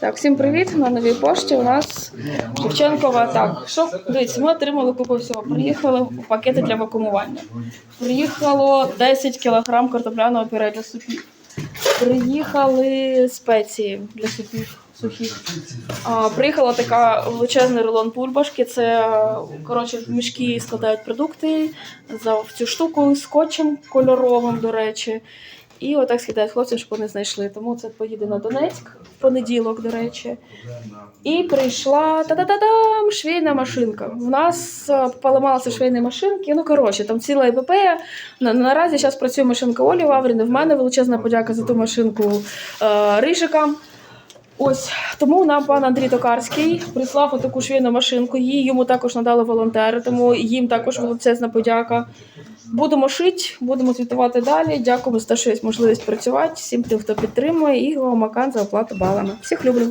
Так, всім привіт! На новій пошті у нас Шевченкова. Так, що дивіться, ми отримали купу всього. Приїхали в пакети для вакуумування. Приїхало 10 кг картопляного пюре для супів. Приїхали спеції для супів сухих. А, приїхала така величезний рулон бульбашки. Це коротше в мішки складають продукти за в цю штуку скотчем кольоровим, до речі. І отак скидають хлопцям, щоб вони знайшли. Тому це поїде на Донецьк в понеділок, до речі. І прийшла та-та-та-дам, швейна машинка. У нас е, поламалися швейні машинки. Ну коротше, там ціла епопея. На, наразі зараз працює машинка Олі Вавріни. В мене величезна подяка за ту машинку е, Рижикам. Ось тому нам пан Андрій Токарський прислав таку швейну машинку. Її йому також надали волонтери, тому їм також величезна подяка. Будемо шити, будемо звітувати далі. Дякуємо за те, що є можливість працювати. Всім тим, хто підтримує, і Макан за оплату балами. Всіх люблю.